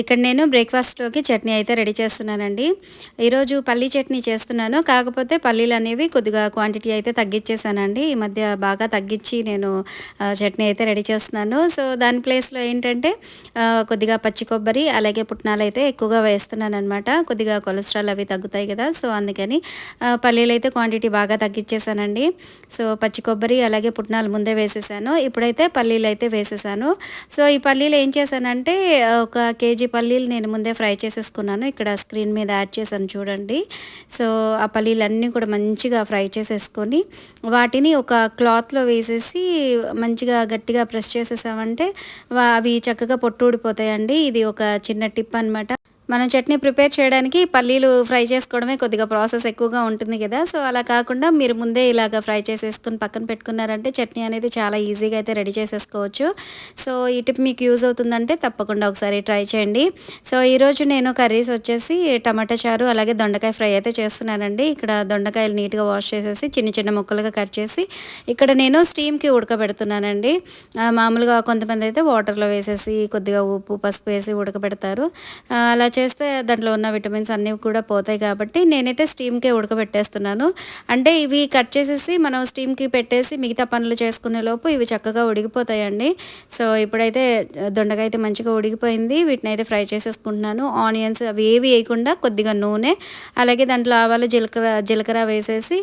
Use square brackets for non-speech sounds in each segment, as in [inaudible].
ఇక్కడ నేను బ్రేక్ఫాస్ట్లోకి చట్నీ అయితే రెడీ చేస్తున్నానండి. ఈరోజు పల్లీ చట్నీ చేస్తున్నాను. కాకపోతే పల్లీలు అనేవి కొద్దిగా క్వాంటిటీ అయితే తగ్గించేసానండి ఈ మధ్య బాగా తగ్గించి నేను చట్నీ అయితే రెడీ చేస్తున్నాను. సో దాని ప్లేస్లో ఏంటంటే కొద్దిగా పచ్చి కొబ్బరి అలాగే పుట్నాలు అయితే ఎక్కువగా వేస్తున్నాను అనమాట కొద్దిగా కొలెస్ట్రాల్ అవి తగ్గుతాయి కదా సో అందుకని పల్లీలు అయితే క్వాంటిటీ బాగా తగ్గించేసానండి సో పచ్చి కొబ్బరి అలాగే పుట్నాలు ముందే వేసేసాను. ఇప్పుడైతే పల్లీలు అయితే వేసేసాను. సో ఈ పల్లీలు ఏం చేశానంటే ఒక కేజీ కేజీ పల్లీలు నేను ముందే ఫ్రై చేసేసుకున్నాను. ఇక్కడ స్క్రీన్ మీద యాడ్ చేశాను చూడండి. సో ఆ పల్లీలన్నీ కూడా మంచిగా ఫ్రై చేసేసుకొని వాటిని ఒక క్లాత్లో వేసేసి మంచిగా గట్టిగా ప్రెస్ చేసేసామంటే అవి చక్కగా పొట్టు ఊడిపోతాయండి. ఇది ఒక చిన్న టిప్ అనమాట మనం చట్నీ ప్రిపేర్ చేయడానికి పల్లీలు ఫ్రై చేసుకోవడమే కొద్దిగా ప్రాసెస్ ఎక్కువగా ఉంటుంది కదా. సో అలా కాకుండా మీరు ముందే ఇలాగ ఫ్రై చేసేసుకుని పక్కన పెట్టుకున్నారంటే చట్నీ అనేది చాలా ఈజీగా అయితే రెడీ చేసేసుకోవచ్చు. సో ఈ టిప్ మీకు యూజ్ అవుతుందంటే తప్పకుండా ఒకసారి ట్రై చేయండి. సో ఈరోజు నేను కర్రీస్ వచ్చేసి టమాటా చారు అలాగే దొండకాయ ఫ్రై అయితే చేస్తున్నానండి. ఇక్కడ దొండకాయలు నీట్గా వాష్ చేసేసి చిన్న చిన్న ముక్కలుగా కట్ చేసి ఇక్కడ నేను స్టీమ్కి ఉడకబెడుతున్నానండి. మామూలుగా కొంతమంది అయితే వాటర్లో వేసేసి కొద్దిగా ఉప్పు పసుపు వేసి ఉడకబెడతారు. అలా చేస్తే దాంట్లో ఉన్న విటమిన్స్ అన్నీ కూడా పోతాయి కాబట్టి నేనైతే స్టీమ్కే ఉడకబెట్టేస్తున్నాను. అంటే ఇవి కట్ చేసేసి మనం స్టీమ్కి పెట్టేసి మిగతా పనులు చేసుకునే లోపు ఇవి చక్కగా ఉడికిపోతాయండి. సో ఇప్పుడైతే దొండకాయ అయితే మంచిగా ఉడికిపోయింది. వీటిని అయితే ఫ్రై చేసేసుకుంటున్నాను. ఆనియన్స్ అవి ఏవి వేయకుండా కొద్దిగా నూనె అలాగే దాంట్లో ఆవాలు జీలకర్ర జీలకర్ర వేసేసి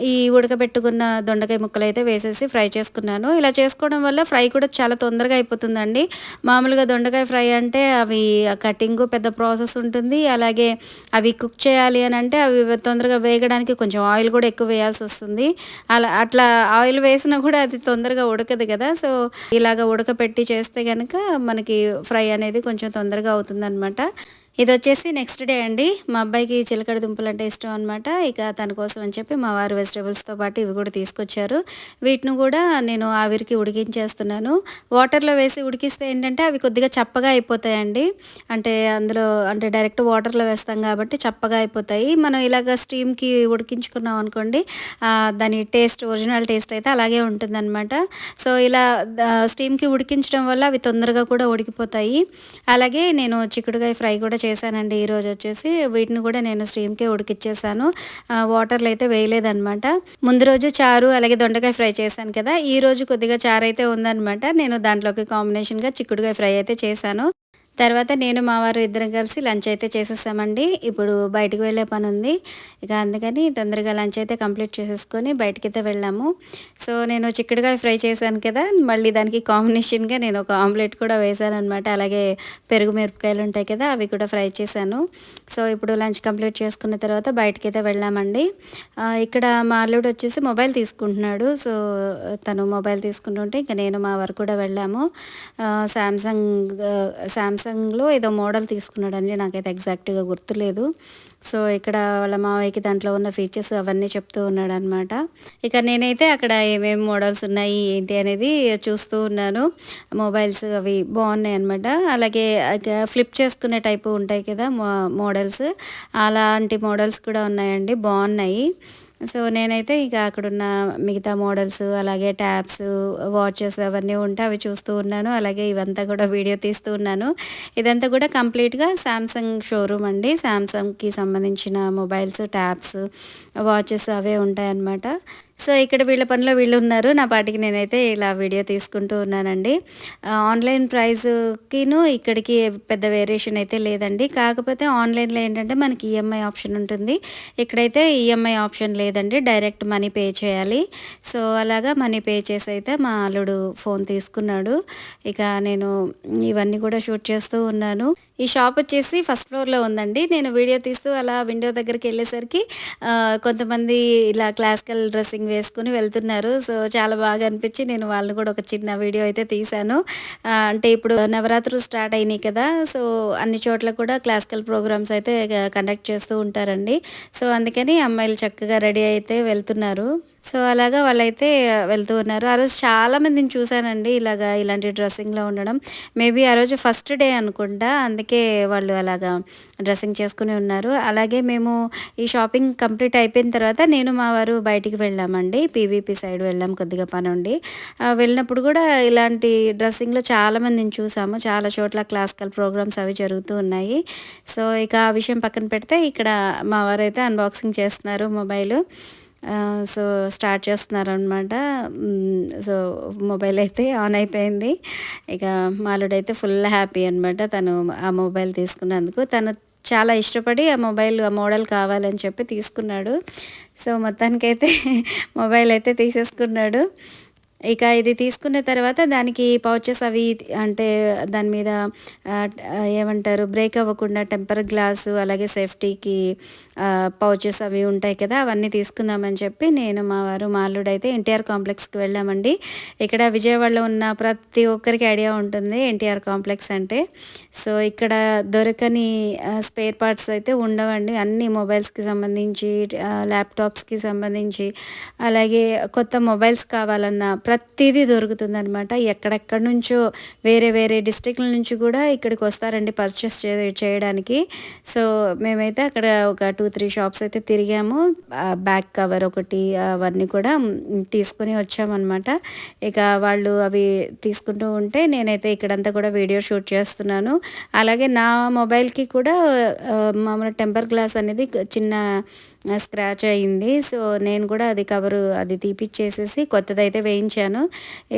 ఈ ఉడకబెట్టుకున్న దొండకాయ ముక్కలు అయితే వేసేసి ఫ్రై చేసుకున్నాను. ఇలా చేసుకోవడం వల్ల ఫ్రై కూడా చాలా తొందరగా అయిపోతుందండి. మామూలుగా దొండకాయ ఫ్రై అంటే అవి కటింగ్ పెద్ద ప్రాసెస్ ఉంటుంది. అలాగే అవి కుక్ చేయాలి అని అంటే అవి తొందరగా వేగడానికి కొంచెం ఆయిల్ కూడా ఎక్కువ వేయాల్సి వస్తుంది. అలా అట్లా ఆయిల్ వేసినా కూడా అది తొందరగా ఉడకదు కదా. సో ఇలాగ ఉడకపెట్టి చేస్తే కనుక మనకి ఫ్రై అనేది కొంచెం తొందరగా అవుతుంది ఇది వచ్చేసి నెక్స్ట్ డే అండి. మా అబ్బాయికి చిలకడ దుంపలు అంటే ఇష్టం అనమాట ఇక తన కోసం అని చెప్పి మా వారు వెజిటేబుల్స్తో పాటు ఇవి కూడా తీసుకొచ్చారు. వీటిని కూడా నేను ఆవిరికి ఉడికించేస్తున్నాను. వాటర్లో వేసి ఉడికిస్తే ఏంటంటే అవి కొద్దిగా చప్పగా అయిపోతాయండి. అంటే అందులో అంటే డైరెక్ట్ వాటర్లో వేస్తాం కాబట్టి చప్పగా అయిపోతాయి. మనం ఇలాగ స్టీమ్కి ఉడికించుకున్నాం అనుకోండి దాని టేస్ట్ ఒరిజినల్ టేస్ట్ అయితే అలాగే ఉంటుందన్నమాట. సో ఇలా స్టీమ్కి ఉడికించడం వల్ల అవి తొందరగా కూడా ఉడికిపోతాయి. అలాగే నేను చిక్కుడుకాయ ఫ్రై కూడా చేశానండి. ఈరోజు వచ్చేసి వీటిని కూడా నేను స్టీమ్కే ఉడికిచ్చేసాను. వాటర్లు అయితే వేయలేదనమాట ముందు రోజు చారు అలాగే దొండకాయ ఫ్రై చేశాను కదా. ఈ రోజు కొద్దిగా చారు అయితే ఉందనమాట నేను దాంట్లోకి కాంబినేషన్గా చిక్కుడుకాయ ఫ్రై అయితే చేశాను. తర్వాత నేను మా వారు ఇద్దరం కలిసి లంచ్ అయితే చేసేసామండి. ఇప్పుడు బయటకు వెళ్ళే పని ఉంది ఇక అందుకని తొందరగా లంచ్ అయితే కంప్లీట్ చేసేసుకొని బయటకైతే వెళ్ళాము. సో నేను చిక్కడిగా ఫ్రై చేశాను కదా మళ్ళీ దానికి కాంబినేషన్గా నేను ఒక ఆమ్లెట్ కూడా వేసాను అనమాట అలాగే పెరుగు మిరపకాయలు ఉంటాయి కదా అవి కూడా ఫ్రై చేశాను. సో ఇప్పుడు లంచ్ కంప్లీట్ చేసుకున్న తర్వాత బయటకైతే వెళ్ళామండి. ఇక్కడ మా అల్లుడు వచ్చేసి మొబైల్ తీసుకుంటున్నాడు. సో తను మొబైల్ తీసుకుంటుంటే ఇంకా నేను మా వారు కూడా వెళ్ళాము. శాంసంగ్ శాంసంగ్లో సామ్సంగ్లో ఏదో మోడల్ తీసుకున్నాడండి. నాకైతే ఎగ్జాక్ట్గా గుర్తులేదు. సో ఇక్కడ వాళ్ళ మావయ్యకి దాంట్లో ఉన్న ఫీచర్స్ అవన్నీ చెప్తూ ఉన్నాడు అనమాట ఇక నేనైతే అక్కడ ఏమేమి మోడల్స్ ఉన్నాయి ఏంటి అనేది చూస్తూ ఉన్నాను. మొబైల్స్ అవి బాగున్నాయి అనమాట అలాగే ఫ్లిప్ చేసుకునే టైపు ఉంటాయి కదా మోడల్స్. అలాంటి మోడల్స్ కూడా ఉన్నాయండి. బాగున్నాయి. సో నేనైతే ఇక అక్కడున్న మిగతా మోడల్స్ అలాగే ట్యాబ్స్ వాచెస్ అవన్నీ ఉంటే అవి చూస్తూ ఉన్నాను. అలాగే ఇవంతా కూడా వీడియో తీస్తూ ఉన్నాను. ఇదంతా కూడా కంప్లీట్గా శాంసంగ్ షోరూమ్ అండి. శాంసంగ్కి సంబంధించిన మొబైల్స్ ట్యాబ్స్ వాచెస్ అవే ఉంటాయన్నమాట. సో ఇక్కడ వీళ్ళ పనిలో వీళ్ళు ఉన్నారు. నా పాటికి నేనైతే ఇలా వీడియో తీసుకుంటూ ఉన్నానండి. ఆన్లైన్ ప్రైజ్కిను ఇక్కడికి పెద్ద వేరియేషన్ అయితే లేదండి. కాకపోతే ఆన్లైన్లో ఏంటంటే మనకి ఈఎంఐ ఆప్షన్ ఉంటుంది. ఇక్కడైతే ఈఎంఐ ఆప్షన్ లేదు. లేదండి డైరెక్ట్ మనీ పే చేయాలి. సో అలాగా మనీ పే చేసి అయితే మా అల్లుడు ఫోన్ తీసుకున్నాడు. ఇక నేను ఇవన్నీ కూడా షూట్ చేస్తూ ఉన్నాను. ఈ షాప్ వచ్చేసి ఫస్ట్ ఫ్లోర్లో ఉందండి. నేను వీడియో తీస్తూ అలా విండో దగ్గరికి వెళ్ళేసరికి కొంతమంది ఇలా క్లాసికల్ డ్రెస్సింగ్ వేసుకుని వెళ్తున్నారు. సో చాలా బాగా అనిపించి నేను వాళ్ళని కూడా ఒక చిన్న వీడియో అయితే తీశాను. అంటే ఇప్పుడు నవరాత్రులు స్టార్ట్ అయినాయి కదా. సో అన్ని చోట్ల కూడా క్లాసికల్ ప్రోగ్రామ్స్ అయితే కండక్ట్ చేస్తూ ఉంటారండి. సో అందుకని అమ్మాయిలు చక్కగా రెడీ అయితే వెళ్తున్నారు. సో అలాగా వాళ్ళైతే వెళ్తూ ఉన్నారు. ఆ రోజు చాలామందిని చూశానండి ఇలాగా ఇలాంటి డ్రెస్సింగ్లో ఉండడం. మేబీ ఆ రోజు ఫస్ట్ డే అనుకుంటా అందుకే వాళ్ళు అలాగా డ్రెస్సింగ్ చేసుకుని ఉన్నారు. అలాగే మేము ఈ షాపింగ్ కంప్లీట్ అయిపోయిన తర్వాత నేను మా వారు బయటికి వెళ్ళామండి. పీవీపీ సైడ్ వెళ్ళాం కొద్దిగా పని ఉండి వెళ్ళినప్పుడు కూడా ఇలాంటి డ్రెస్సింగ్లో చాలామందిని చూసాము. చాలా చోట్ల క్లాసికల్ ప్రోగ్రామ్స్ అవి జరుగుతూ ఉన్నాయి. సో ఇక ఆ విషయం పక్కన పెడితే ఇక్కడ మా వారు అయితే అన్బాక్సింగ్ చేస్తున్నారు మొబైల్. సో స్టార్ట్ చేస్తున్నారు అనమాట సో మొబైల్ అయితే ఆన్ అయిపోయింది. ఇక మాలుడైతే ఫుల్ హ్యాపీ అనమాట తను ఆ మొబైల్ తీసుకున్నందుకు. తను చాలా ఇష్టపడి ఆ మొబైల్ ఆ మోడల్ కావాలని చెప్పి తీసుకున్నాడు. సో మొత్తానికైతే [laughs] మొబైల్ అయితే తీసేసుకున్నాడు. ఇక ఇది తీసుకున్న తర్వాత దానికి పౌచెస్ అవి అంటే దాని మీద ఏమంటారు బ్రేక్ అవ్వకుండా టెంపర్ గ్లాసు అలాగే సేఫ్టీకి పౌచెస్ అవి ఉంటాయి కదా అవన్నీ తీసుకుందామని చెప్పి నేను మా వారు మాల్లుడు అయితే ఎన్టీఆర్ కాంప్లెక్స్కి వెళ్ళామండి. ఇక్కడ విజయవాడలో ఉన్న ప్రతి ఒక్కరికి ఐడియా ఉంటుంది ఎన్టీఆర్ కాంప్లెక్స్ అంటే. సో ఇక్కడ దొరకని స్పేర్ పార్ట్స్ అయితే ఉండవండి. అన్ని మొబైల్స్కి సంబంధించి ల్యాప్టాప్స్కి సంబంధించి అలాగే కొత్త మొబైల్స్ కావాలన్నా ప్రతిదీ దొరుకుతుంది అనమాట ఎక్కడెక్కడి నుంచో వేరే వేరే డిస్ట్రిక్ట్ల నుంచి కూడా ఇక్కడికి వస్తారండి పర్చేస్ చే చేయడానికి. సో మేమైతే అక్కడ ఒక టూ త్రీ షాప్స్ అయితే తిరిగాము. బ్యాక్ కవర్ ఒకటి అవన్నీ కూడా తీసుకుని వచ్చామన్నమాట. ఇక వాళ్ళు అవి తీసుకుంటూ ఉంటే నేనైతే ఇక్కడంతా కూడా వీడియో షూట్ చేస్తున్నాను. అలాగే నా మొబైల్కి కూడా మామూలుగా మామూలు టెంపర్ గ్లాస్ అనేది చిన్న స్క్రాచ్ అయింది. సో నేను కూడా అది కవరు అది తీపిచ్చేసేసి కొత్తదైతే ఉంచాను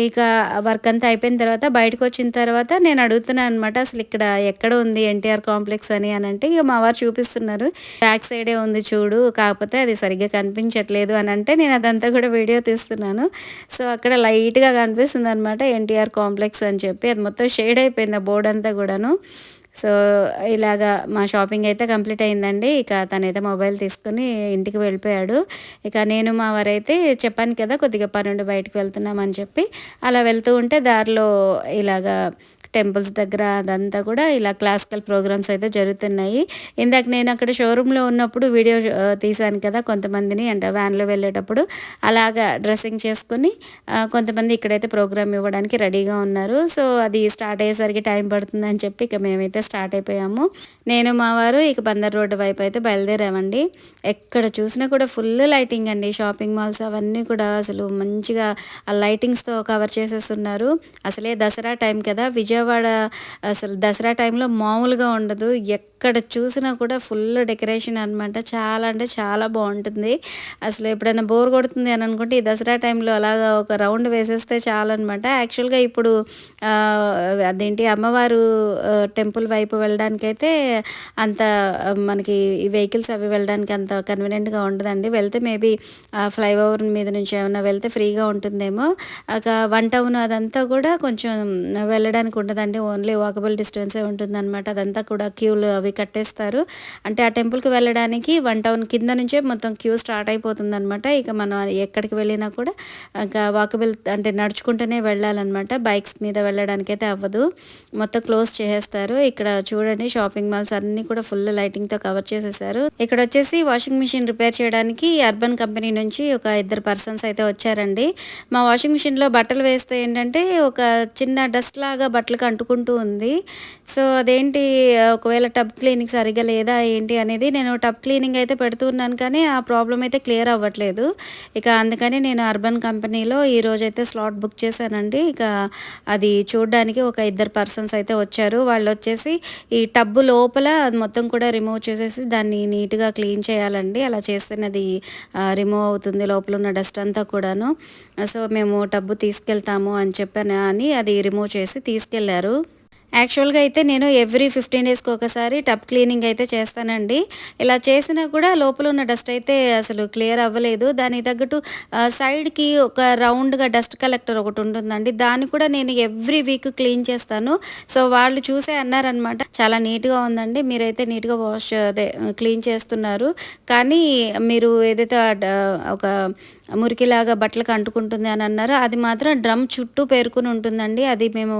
ఇక వర్క్ అంతా అయిపోయిన తర్వాత బయటకు వచ్చిన తర్వాత నేను అడుగుతున్నాను అనమాట అసలు ఇక్కడ ఎక్కడ ఉంది ఎన్టీఆర్ కాంప్లెక్స్ అని? అని అంటే ఇక మా వారు చూపిస్తున్నారు. బ్యాక్ సైడే ఉంది చూడు కాకపోతే అది సరిగ్గా కనిపించట్లేదు అని అంటే నేను అదంతా కూడా వీడియో తీస్తున్నాను. సో అక్కడ లైట్గా కనిపిస్తుంది అనమాట ఎన్టీఆర్ కాంప్లెక్స్ అని చెప్పి. అది మొత్తం షేడ్ అయిపోయింది ఆ బోర్డు అంతా కూడాను. సో ఇలాగా మా షాపింగ్ అయితే కంప్లీట్ అయిందండి. ఇక తనైతే మొబైల్ తీసుకుని ఇంటికి వెళ్ళిపోయాడు. ఇక నేను మా వారైతే చెప్పాను కదా కొద్దిగా పనుండి బయటకు వెళ్తున్నామని చెప్పి. అలా వెళ్తూ ఉంటే దారిలో ఇలాగా టెంపుల్స్ దగ్గర అదంతా కూడా ఇలా క్లాసికల్ ప్రోగ్రామ్స్ అయితే జరుగుతున్నాయి. ఇందాక నేను అక్కడ షోరూంలో ఉన్నప్పుడు వీడియో తీశాను కదా కొంతమందిని అంటే వ్యాన్లో వెళ్ళేటప్పుడు. అలాగా డ్రెస్సింగ్ చేసుకుని కొంతమంది ఇక్కడైతే ప్రోగ్రామ్ ఇవ్వడానికి రెడీగా ఉన్నారు. సో అది స్టార్ట్ అయ్యేసరికి టైం పడుతుందని చెప్పి ఇక మేమైతే స్టార్ట్ అయిపోయాము. నేను మా వారు ఇక బందర్ రోడ్డు వైపు అయితే బయలుదేరామండి. ఎక్కడ చూసినా కూడా ఫుల్ లైటింగ్ అండి. షాపింగ్ మాల్స్ అవన్నీ కూడా అసలు మంచిగా ఆ లైటింగ్స్తో కవర్ చేసేస్తున్నారు. అసలే దసరా టైం కదా విజయవాడ అసలు దసరా టైంలో మామూలుగా ఉండదు. ఎక్కడ చూసినా కూడా ఫుల్ డెకరేషన్ అనమాట చాలా అంటే చాలా బాగుంటుంది. అసలు ఎప్పుడైనా బోర్ కొడుతుంది అని అనుకుంటే ఈ దసరా టైంలో అలాగా ఒక రౌండ్ వేసేస్తే చాలన్నమాట. యాక్చువల్గా ఇప్పుడు అదేంటి అమ్మవారు టెంపుల్ వైపు వెళ్ళడానికైతే అంత మనకి ఈ వెహికల్స్ అవి వెళ్ళడానికి అంత కన్వీనియంట్గా ఉండదండి. వెళ్తే మేబీ ఫ్లైఓవర్ మీద నుంచి ఏమైనా వెళ్తే ఫ్రీగా ఉంటుందేమో. ఒక వన్ టౌన్ అదంతా కూడా కొంచెం వెళ్ళడానికి ఉండదండి. ఓన్లీ వాకబుల్ డిస్టెన్సే ఉంటుందన్నమాట. అదంతా కూడా క్యూలు అవి కట్టేస్తారు. అంటే ఆ టెంపుల్కి వెళ్ళడానికి వన్ టౌన్ కింద నుంచే మొత్తం క్యూ స్టార్ట్ అయిపోతుందన్నమాట. ఇక మనం ఎక్కడికి వెళ్ళినా కూడా ఇంకా వాకబుల్ అంటే నడుచుకుంటూనే వెళ్ళాలన్నమాట. బైక్స్ మీద వెళ్ళడానికి అయితే అవ్వదు. మొత్తం క్లోజ్ చేసేస్తారు. ఇక్కడ చూడండి షాపింగ్ మాల్స్ అన్ని కూడా ఫుల్ లైటింగ్తో కవర్ చేసేసారు. ఇక్కడ వచ్చేసి వాషింగ్ మిషన్ రిపేర్ చేయడానికి అర్బన్ కంపెనీ నుంచి ఒక ఇద్దరు పర్సన్స్ అయితే వచ్చారండి. మా వాషింగ్ మిషన్లో బట్టలు వేస్తే ఏంటంటే ఒక చిన్న డస్ట్ లాగా బట్టలు బట్టలకు అంటుకుంటూ ఉంది. సో అదేంటి ఒకవేళ టబ్ క్లీనింగ్ సరిగ్గా లేదా ఏంటి అనేది నేను టబ్ క్లీనింగ్ అయితే పెడుతున్నాను కానీ ఆ ప్రాబ్లం అయితే క్లియర్ అవ్వట్లేదు. ఇక అందుకని నేను అర్బన్ కంపెనీలో ఈ అయితే స్లాట్ బుక్ చేశానండి. ఇక అది చూడడానికి ఒక ఇద్దరు పర్సన్స్ అయితే వచ్చారు. వాళ్ళు వచ్చేసి ఈ టబ్బు లోపల అది మొత్తం కూడా రిమూవ్ చేసేసి దాన్ని నీట్గా క్లీన్ చేయాలండి. అలా చేస్తేనే అది రిమూవ్ అవుతుంది లోపల ఉన్న డస్ట్ అంతా కూడాను. సో మేము టబ్బు తీసుకెళ్తాము అని చెప్పాను. అని అది రిమూవ్ చేసి తీసుకెళ్ళారు యాక్చువల్గా అయితే నేను ఎవ్రీ ఫిఫ్టీన్ డేస్కి ఒకసారి టబ్ క్లీనింగ్ అయితే చేస్తానండి. ఇలా చేసినా కూడా లోపల ఉన్న డస్ట్ అయితే అసలు క్లియర్ అవ్వలేదు. దానికి తగ్గట్టు సైడ్కి ఒక రౌండ్గా డస్ట్ కలెక్టర్ ఒకటి ఉంటుందండి. దాన్ని కూడా నేను ఎవ్రీ వీక్ క్లీన్ చేస్తాను. సో వాళ్ళు చూసే అన్నారనమాట చాలా నీట్గా ఉందండి. మీరైతే నీట్గా వాష్ అదే క్లీన్ చేస్తున్నారు. కానీ మీరు ఏదైతే ఒక మురికిలాగా బట్టలకు అంటుకుంటుంది అని అన్నారు. అది మాత్రం డ్రమ్ చుట్టూ పేరుకుని ఉంటుందండి. అది మేము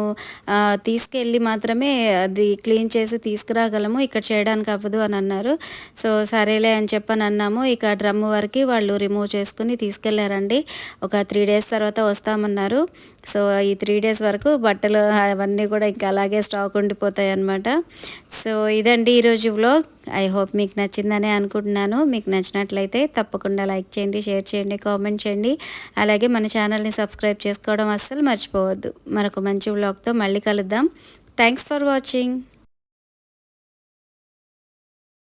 తీసుకెళ్ళి మాత్రమే అది క్లీన్ చేసి తీసుకురాగలము. ఇక్కడ చేయడానికి అవ్వదు అని అన్నారు. సో సరేలే అని చెప్పని అన్నాము. ఇక డ్రమ్ వరకు వాళ్ళు రిమూవ్ చేసుకుని తీసుకెళ్ళారండి. ఒక త్రీ డేస్ తర్వాత వస్తామన్నారు. సో ఈ త్రీ డేస్ వరకు బట్టలు అవన్నీ కూడా ఇంకా అలాగే స్టాక్ ఉండిపోతాయి అన్నమాట సో ఇదండి ఈరోజు బ్లాగ్ ఐ హోప్ మీకు నచ్చిందనే అనుకుంటున్నాను. మీకు నచ్చినట్లయితే తప్పకుండా లైక్ చేయండి షేర్ చేయండి కామెంట్ చేయండి. అలాగే మన ఛానల్ని సబ్స్క్రైబ్ చేసుకోవడం అస్సలు మర్చిపోవద్దు. మరొక మంచి వ్లాగ్తో మళ్ళీ కలుద్దాం. Thanks for watching